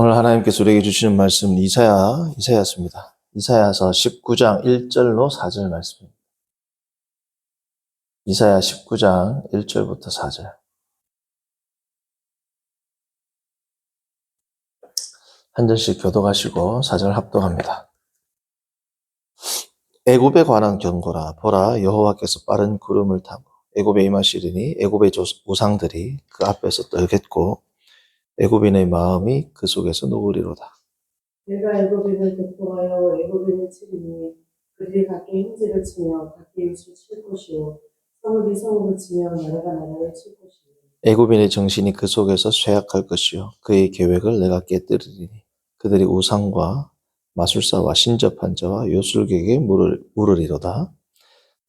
오늘 하나님께서 우리에게 주시는 말씀은 이사야, 이사야서입니다. 이사야서 19장 1절로 4절 말씀입니다. 이사야 19장 1절부터 4절. 한 절씩 교독하시고 4절 합독합니다. 애굽에 관한 경고라 보라 여호와께서 빠른 구름을 타고 애굽에 임하시리니 애굽의 조- 우상들이 그 앞에서 떨겠고 애굽인의 마음이 그 속에서 녹으리로다. 내가 애굽인을 대포하여 애굽인을 치리니 그들이 각기 hin지를 치며 각기 이웃을 칠 것이요 성읍이 성읍을 치며 나라가 나라를 칠 것이요 애굽인의 정신이 그 속에서 쇠약할 것이요 그의 계획을 내가 깨뜨리리니 그들이 우상과 마술사와 신접한 자와 요술객에 물을, 물으리로다.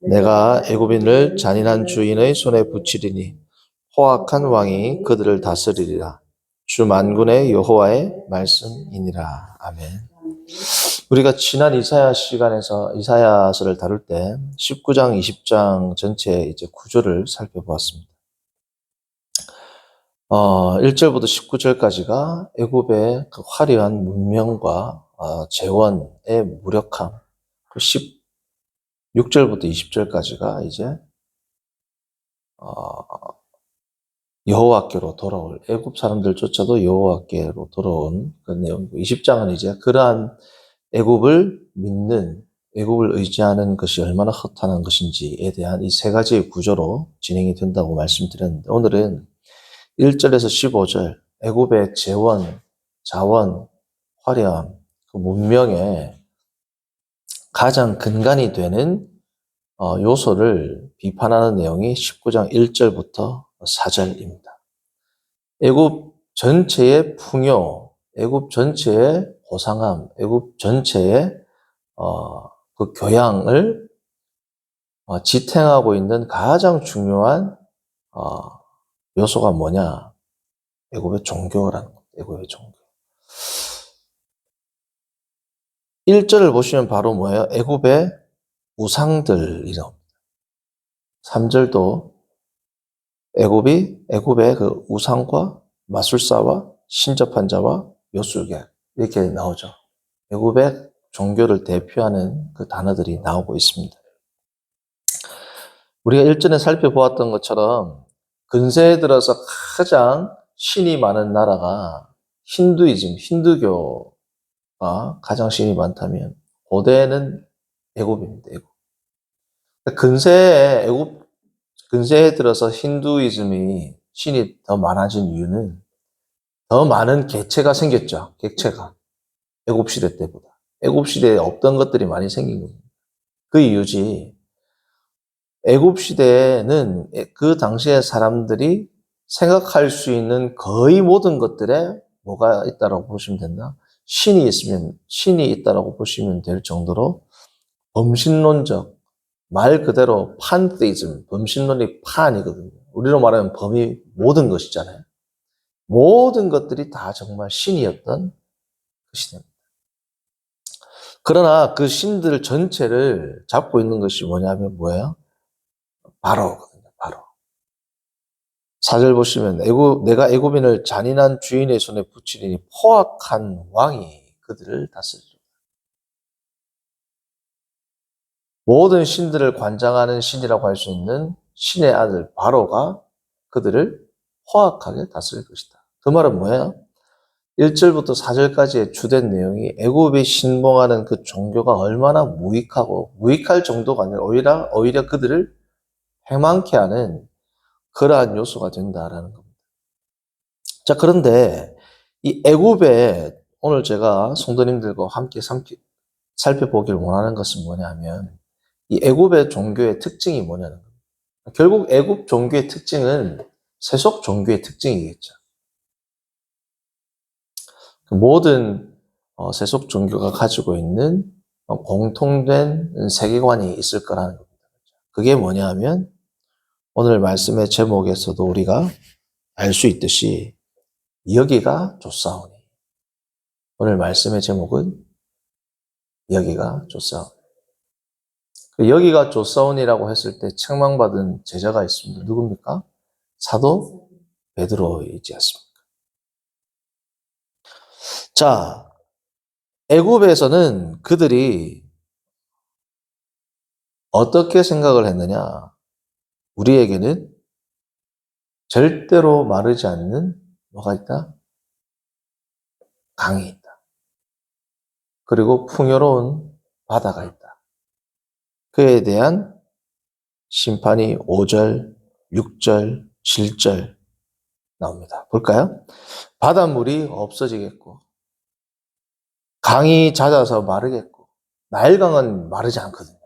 내가 애굽인을 잔인한 주인의 손에 붙이리니 호악한 왕이 그들을 다스리리라. 주 만군의 여호와의 말씀이니라. 아멘. 우리가 지난 이사야 시간에서 이사야서를 다룰 때 19장, 20장 전체 이제 구조를 살펴보았습니다. 어, 1절부터 19절까지가 애굽의 그 화려한 문명과 어, 재원의 무력함, 그 16절부터 20절까지가 이제 어, 여호와께로 돌아올 애굽 사람들조차도 여호와께로 돌아온 그 내용이고 20장은 이제 그러한 애굽을 믿는 애굽을 의지하는 것이 얼마나 허탄한 것인지에 대한 이 세 가지의 구조로 진행이 된다고 말씀드렸는데 오늘은 1절에서 15절 애굽의 재원, 자원, 화려함, 그 문명의 가장 근간이 되는 어, 요소를 비판하는 내용이 19장 1절부터 4절입니다. 애굽 전체의 풍요, 애굽 전체의 고상함, 애굽 전체의 어, 그 교양을 어, 지탱하고 있는 가장 중요한 어, 요소가 뭐냐? 애굽의 종교라는 겁니다. 애굽의 종교. 1절을 보시면 바로 뭐예요? 애굽의 우상들이라고 합니다. 3절도 애굽이 애굽의 그 우상과 마술사와 신접한 자와 요술객 이렇게 나오죠. 애굽의 종교를 대표하는 그 단어들이 나오고 있습니다. 우리가 일전에 살펴보았던 것처럼 근세에 들어서 가장 신이 많은 나라가 힌두이즘, 힌두교가 가장 신이 많다면 고대는 애굽입니다. 애굽. 근세에 애굽 근세에 들어서 힌두이즘이 신이 더 많아진 이유는 더 많은 개체가 생겼죠. 객체가 애굽 시대 때보다 애굽 시대에 없던 것들이 많이 생긴 겁니다. 그 이유지. 애굽 시대에는 그 당시의 사람들이 생각할 수 있는 거의 모든 것들에 뭐가 있다라고 보시면 된다. 신이 있으면 신이 있다라고 보시면 될 정도로 범신론적 말 그대로 판테이즘 범신론이 판이거든요. 우리로 말하면 범이 모든 것이잖아요. 모든 것들이 다 정말 신이었던 그 시대입니다. 그러나 그 신들 전체를 잡고 있는 것이 뭐냐면 뭐예요? 바로거든요. 바로. 사절 보시면 애굽 내가 애굽인을 잔인한 주인의 손에 붙이리니 포악한 왕이 그들을 다스리리라. 모든 신들을 관장하는 신이라고 할 수 있는 신의 아들 바로가 그들을 포악하게 다스릴 것이다. 그 말은 뭐예요? 1절부터 4절까지의 주된 내용이 애굽이 신봉하는 그 종교가 얼마나 무익하고 무익할 정도가 아니라 오히려 오히려 그들을 해망케 하는 그러한 요소가 된다라는 겁니다. 자, 그런데 이 애굽에 오늘 제가 성도님들과 함께 살펴보길 원하는 것은 뭐냐면 이 애굽의 종교의 특징이 뭐냐는 겁니다. 결국 애굽 종교의 특징은 세속 종교의 특징이겠죠. 그 모든 어, 세속 종교가 가지고 있는 어, 공통된 세계관이 있을 거라는 겁니다. 그게 뭐냐 하면 오늘 말씀의 제목에서도 우리가 알 수 있듯이 여기가 좋사오니 오늘 말씀의 제목은 여기가 좋사오니 그 여기가 좋사오니라고 했을 때 책망받은 제자가 있습니다. 누굽니까? 사도 베드로이지 않습니까? 자, 애굽에서는 그들이 어떻게 생각을 했느냐? 우리에게는 절대로 마르지 않는 뭐가 있다? 강이 있다. 그리고 풍요로운 바다가 있다. 그에 대한 심판이 5절, 6절, 7절 나옵니다. 볼까요? 바닷물이 없어지겠고, 강이 잦아서 마르겠고, 나일강은 마르지 않거든요.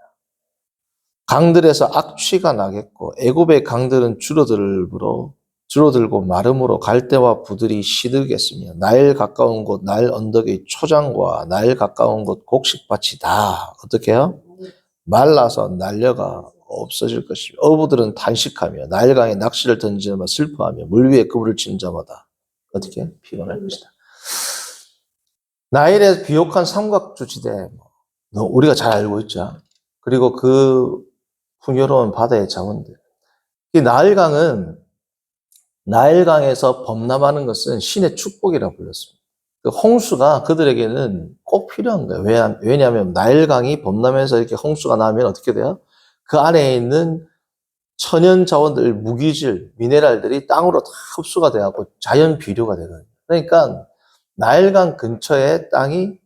강들에서 악취가 나겠고, 애굽의 강들은 줄어들므로 줄어들고 마름으로 갈대와 부들이 시들겠으며 나일 가까운 곳 나일 언덕의 초장과 나일 가까운 곳 곡식밭이 다 어떻게 해요? 말라서 날려가 없어질 것이며 어부들은 탄식하며 나일강에 낚시를 던지는 바 슬퍼하며 물 위에 그물을 치는 자마다 어떻게 피곤할 것이다. 나일의 비옥한 삼각주지대 뭐, 너- 우리가 잘 알고 있죠. 그리고 그 풍요로운 바다의 자원들. 이 나일강은 나일강에서 범람하는 것은 신의 축복이라고 불렸습니다. 그 홍수가 그들에게는 꼭 필요한 거예요. 왜- 왜냐하면 나일강이 범람해서 이렇게 홍수가 나면 어떻게 돼요? 그 안에 있는 천연 자원들, 무기질, 미네랄들이 땅으로 다 흡수가 돼갖고 자연 비료가 되거든요. 그러니까 나일강 근처에 땅이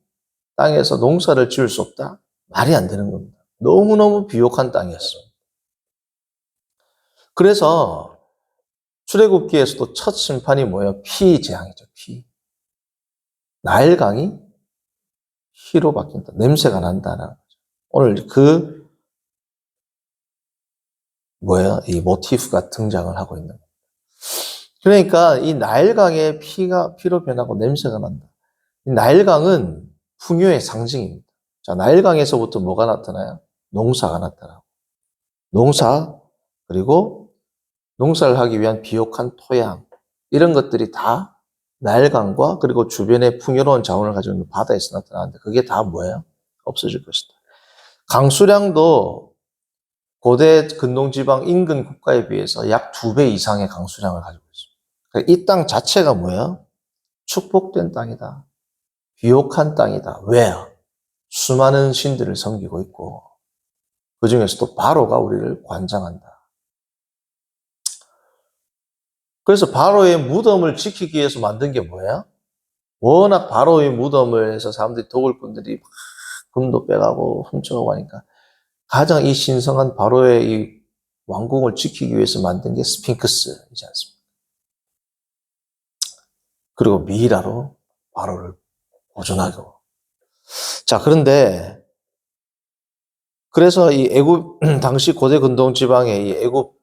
땅에서 농사를 지을 수 없다? 말이 안 되는 겁니다. 너무너무 비옥한 땅이었어. 그래서 출애굽기에서도 첫 심판이 뭐예요? 피 재앙이죠. 피. 나일강이 피로 바뀐다. 냄새가 난다는 거죠. 오늘 그 뭐야? 이 모티프가 등장을 하고 있는 거예요. 그러니까 이 나일강의 피가 피로 변하고 냄새가 난다. 이 나일강은 풍요의 상징입니다. 자, 나일강에서부터 뭐가 나타나요? 농사가 나타나고. 농사, 그리고 농사를 하기 위한 비옥한 토양, 이런 것들이 다 나일강과 그리고 주변의 풍요로운 자원을 가지고 있는 바다에서 나타나는데 그게 다 뭐예요? 없어질 것이다. 강수량도 고대 근동지방 인근 국가에 비해서 약 두 배 이상의 강수량을 가지고 있습니다. 이땅 자체가 뭐예요? 축복된 땅이다. 비옥한 땅이다. 왜요? 수많은 신들을 섬기고 있고 그 중에서도 바로가 우리를 관장한다. 그래서 바로의 무덤을 지키기 위해서 만든 게 뭐예요? 워낙 바로의 무덤을 해서 사람들이 도굴꾼들이 막 금도 빼가고 훔쳐가고 하니까 가장 이 신성한 바로의 이 왕궁을 지키기 위해서 만든 게 스핑크스이지 않습니까? 그리고 미이라로 바로를 보존하고. 자, 그런데 그래서 이 애굽 당시 고대 근동 지방의 이 애굽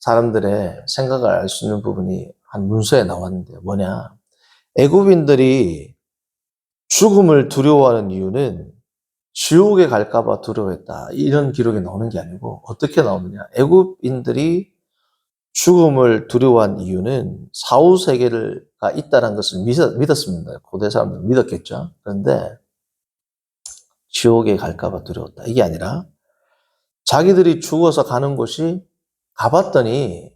사람들의 생각을 알 수 있는 부분이 한 문서에 나왔는데 뭐냐? 애굽인들이 죽음을 두려워하는 이유는 지옥에 갈까봐 두려워했다. 이런 기록이 나오는 게 아니고 어떻게 나오느냐? 애굽인들이 죽음을 두려워한 이유는 사후 세계가 있다는 것을 믿었, 믿었습니다. 고대 사람들 믿었겠죠. 그런데 지옥에 갈까봐 두려웠다. 이게 아니라 자기들이 죽어서 가는 곳이 가봤더니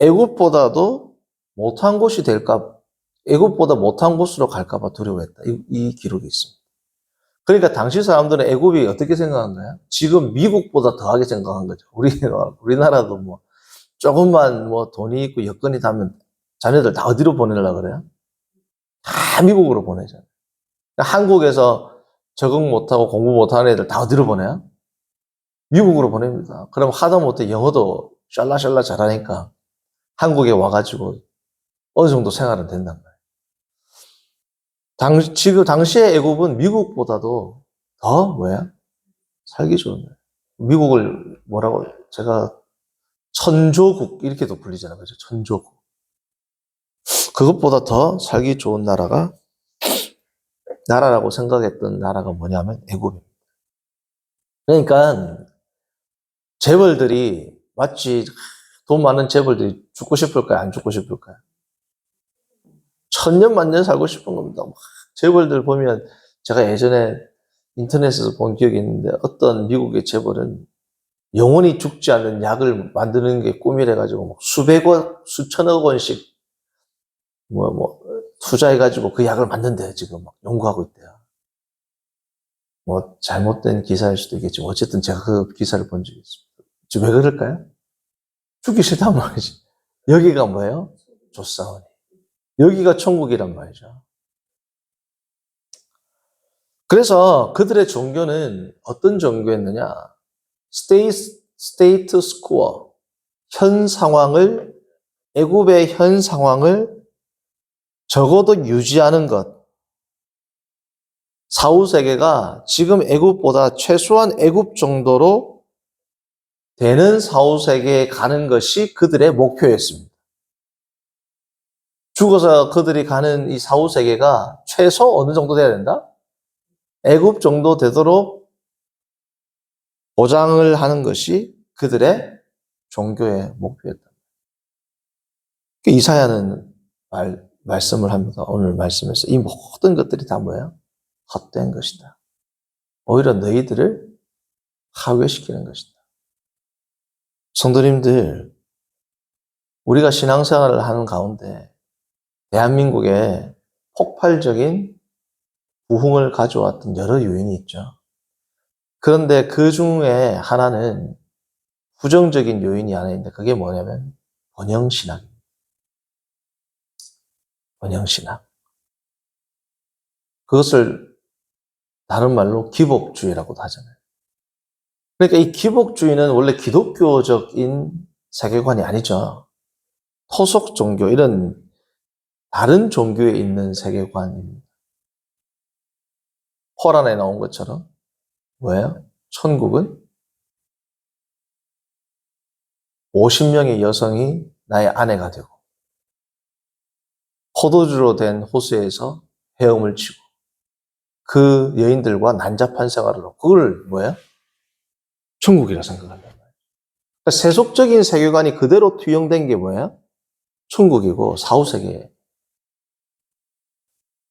애굽보다도 못한 곳이 될까, 애굽보다 못한 곳으로 갈까봐 두려워했다. 이, 이 기록이 있습니다. 그러니까 당시 사람들은 애굽이 어떻게 생각한 거야? 지금 미국보다 더하게 생각한 거죠. 우리 우리나라도 뭐 조금만 뭐 돈이 있고 여건이 닿으면 자녀들 다 어디로 보내려고 그래요? 다 미국으로 보내잖아요. 그러니까 한국에서 적응 못하고 공부 못하는 애들 다 어디로 보내요? 미국으로 보냅니다. 그럼 하다 못해 영어도 샬라샬라 잘하니까 한국에 와가지고 어느 정도 생활은 된단 말이에요. 당, 지금 당시의 애굽은 미국보다도 더 뭐야? 살기 좋은. 미국을 뭐라고 제가 천조국 이렇게도 불리잖아요. 그죠? 천조국. 그것보다 더 살기 좋은 나라가 나라라고 생각했던 나라가 뭐냐면 애굽입니다. 그러니까 재벌들이 마치 돈 많은 재벌들이 죽고 싶을까요? 안 죽고 싶을까요? 천년 만년 살고 싶은 겁니다. 막 재벌들 보면 제가 예전에 인터넷에서 본 기억이 있는데 어떤 미국의 재벌은 영원히 죽지 않는 약을 만드는 게 꿈이래 가지고 막 수백억, 수천억 원씩 뭐, 뭐, 투자해가지고 그 약을 만든대 지금 막 연구하고 있대요. 뭐 잘못된 기사일 수도 있겠지만 어쨌든 제가 그 기사를 본 적이 있습니다. 지금 왜 그럴까요? 죽기 싫단 말이지. 여기가 뭐예요? 조사원이. 여기가 천국이란 말이죠. 그래서 그들의 종교는 어떤 종교였느냐? 스테이트, 스테이트스 코어. 현 상황을, 애굽의 현 상황을 적어도 유지하는 것. 사후 세계가 지금 애굽보다 최소한 애굽 정도로 되는 사후 세계에 가는 것이 그들의 목표였습니다. 죽어서 그들이 가는 이 사후 세계가 최소 어느 정도 돼야 된다? 애굽 정도 되도록 보장을 하는 것이 그들의 종교의 목표였다. 그 이사야는 말, 말씀을 합니다. 오늘 말씀에서 이 모든 것들이 다 뭐예요? 헛된 것이다. 오히려 너희들을 하괴시키는 것이다. 성도님들, 우리가 신앙생활을 하는 가운데 대한민국에 폭발적인 부흥을 가져왔던 여러 요인이 있죠. 그런데 그 중에 하나는 부정적인 요인이 하나 있는데 그게 뭐냐면 번영신학입니다. 번영신학. 그것을 다른 말로 기복주의라고도 하잖아요. 그러니까 이 기복주의는 원래 기독교적인 세계관이 아니죠. 토속 종교, 이런 다른 종교에 있는 세계관입니다. 호란에 나온 것처럼 뭐예요? 천국은 50명의 여성이 나의 아내가 되고 포도주로 된 호수에서 헤엄을 치고 그 여인들과 난잡한 생활을 하고 그걸 뭐예요? 천국이라 말이에요. 그러니까 세속적인 세계관이 그대로 투영된 게 뭐예요? 천국이고 사후세계예요.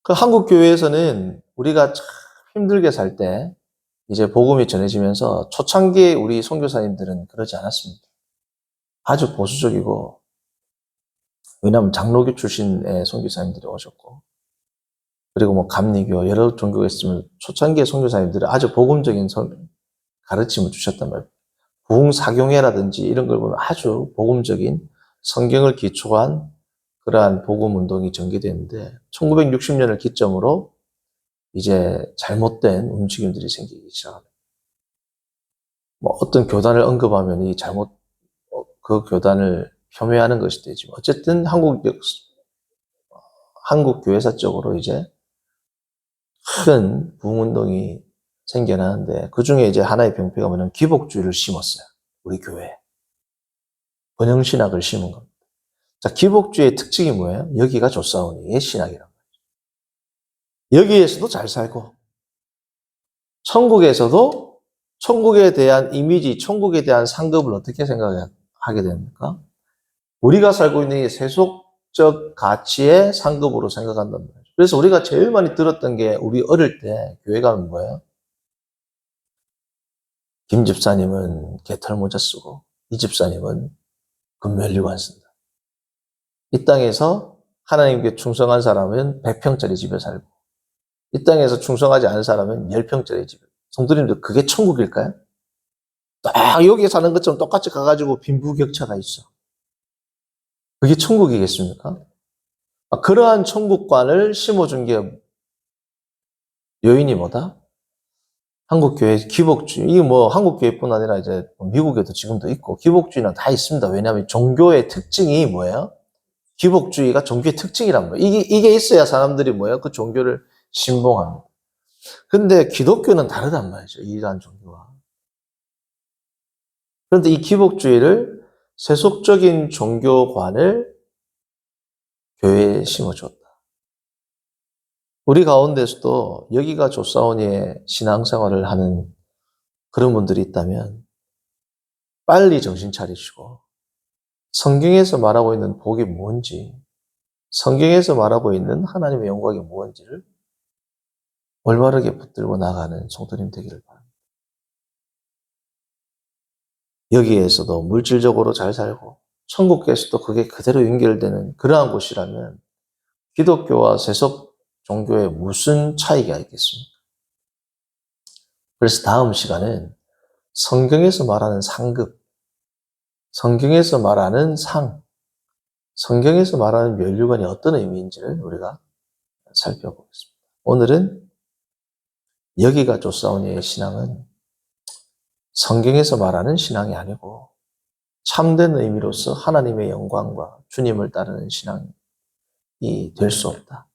그 한국 교회에서는 우리가 참 힘들게 살 때 이제 복음이 전해지면서 초창기에 우리 선교사님들은 그러지 않았습니다. 아주 보수적이고 왜냐하면 장로교 출신의 선교사님들이 오셨고 그리고 뭐 감리교 여러 종교가 있으면 초창기의 선교사님들은 아주 복음적인 선- 가르침을 주셨단 말이에요. 부흥사경회라든지 이런 걸 보면 아주 복음적인 성경을 기초한 그러한 복음 운동이 전개되는데 1960년을 기점으로 이제 잘못된 움직임들이 생기기 시작합니다. 뭐 어떤 교단을 언급하면 이 잘못 어, 그 교단을 폄훼하는 것이 되지만 어쨌든 한국 한국 교회사 쪽으로 이제 큰 부흥 운동이 생겨나는데 그 중에 이제 하나의 병폐가 뭐냐면 기복주의를 심었어요. 우리 교회에. 번영신학을 심은 겁니다. 자, 기복주의의 특징이 뭐예요? 여기가 조사원이의 신학이란 말이죠. 여기에서도 잘 살고, 천국에서도 천국에 대한 이미지, 천국에 대한 상급을 어떻게 생각하게 됩니까? 우리가 살고 있는 이 세속적 가치의 상급으로 생각한단 말이죠. 그래서 우리가 제일 많이 들었던 게 우리 어릴 때 교회 가면 뭐예요? 김 집사님은 개털 모자 쓰고 이 집사님은 금멸리관 쓴다. 이 땅에서 하나님께 충성한 사람은 100평짜리 집에 살고 이 땅에서 충성하지 않은 사람은 10평짜리 집에 성도님들 그게 천국일까요? 딱 여기 사는 것처럼 똑같이 가가지고 빈부격차가 있어. 그게 천국이겠습니까? 아, 그러한 천국관을 심어준 게 요인이 뭐다? 한국교회 기복주의. 이게 뭐 한국교회뿐 아니라 이제 미국에도 지금도 있고 기복주의는 다 있습니다. 왜냐하면 종교의 특징이 뭐예요? 기복주의가 종교의 특징이란 거예요. 이게, 이게 있어야 사람들이 뭐예요? 그 종교를 신봉합니다. 근데 기독교는 다르단 말이죠. 이러한 종교와. 그런데 이 기복주의를 세속적인 종교관을 교회에 심어줬다. 우리 가운데서도 여기가 조사원이의 신앙생활을 하는 그런 분들이 있다면 빨리 정신 차리시고 성경에서 말하고 있는 복이 뭔지 성경에서 말하고 있는 하나님의 영광이 무엇인지를 올바르게 붙들고 나가는 성도님 되기를 바랍니다. 여기에서도 물질적으로 잘 살고 천국에서도 그게 그대로 연결되는 그러한 곳이라면 기독교와 세속 종교에 무슨 차이가 있겠습니까? 그래서 다음 시간은 성경에서 말하는 상급, 성경에서 말하는 상, 성경에서 말하는 멸류관이 어떤 의미인지를 우리가 살펴보겠습니다. 오늘은 여기가 조사오니의 신앙은 성경에서 말하는 신앙이 아니고 참된 의미로서 하나님의 영광과 주님을 따르는 신앙이 될 수 없다.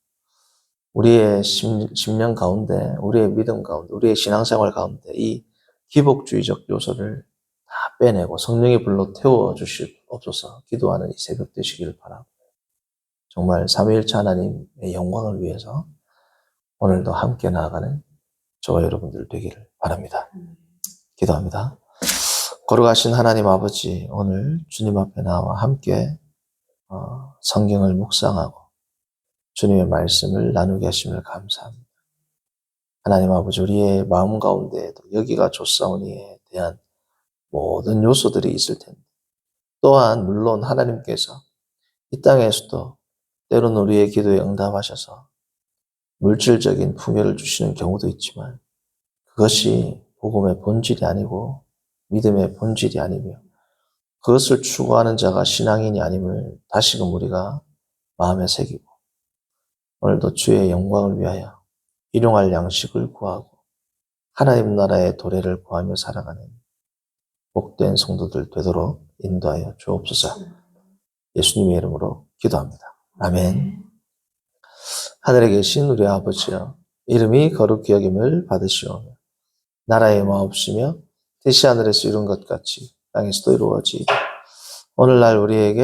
우리의 심, 심령 가운데, 우리의 믿음 가운데, 우리의 신앙생활 가운데 이 기복주의적 요소를 다 빼내고 성령의 불로 태워 주실 없어서 기도하는 이 새벽 되시기를 바라고 정말 삼위일체 하나님의 영광을 위해서 오늘도 함께 나아가는 저와 여러분들 되기를 바랍니다. 기도합니다. 거룩하신 하나님 아버지, 오늘 주님 앞에 나와 함께 어, 성경을 묵상하고 주님의 말씀을 나누게 하심을 감사합니다. 하나님 아버지, 우리의 마음 가운데에도 여기가 좋사오니에 대한 모든 요소들이 있을 텐데, 또한 물론 하나님께서 이 땅에서도 때로는 우리의 기도에 응답하셔서 물질적인 풍요를 주시는 경우도 있지만 그것이 복음의 본질이 아니고 믿음의 본질이 아니며 그것을 추구하는 자가 신앙인이 아님을 다시금 우리가 마음에 새기고 오늘도 주의 영광을 위하여 일용할 양식을 구하고 하나님 나라의 도래를 구하며 살아가는 복된 성도들 되도록 인도하여 주옵소서. 예수님의 이름으로 기도합니다. 아멘. 하늘에 계신 우리 아버지여, 이름이 거룩히 여김을 받으시오며, 나라의 마옵시며, 뜻이 하늘에서 이룬 것 같이 땅에서도 이루어지이다. 오늘날 우리에게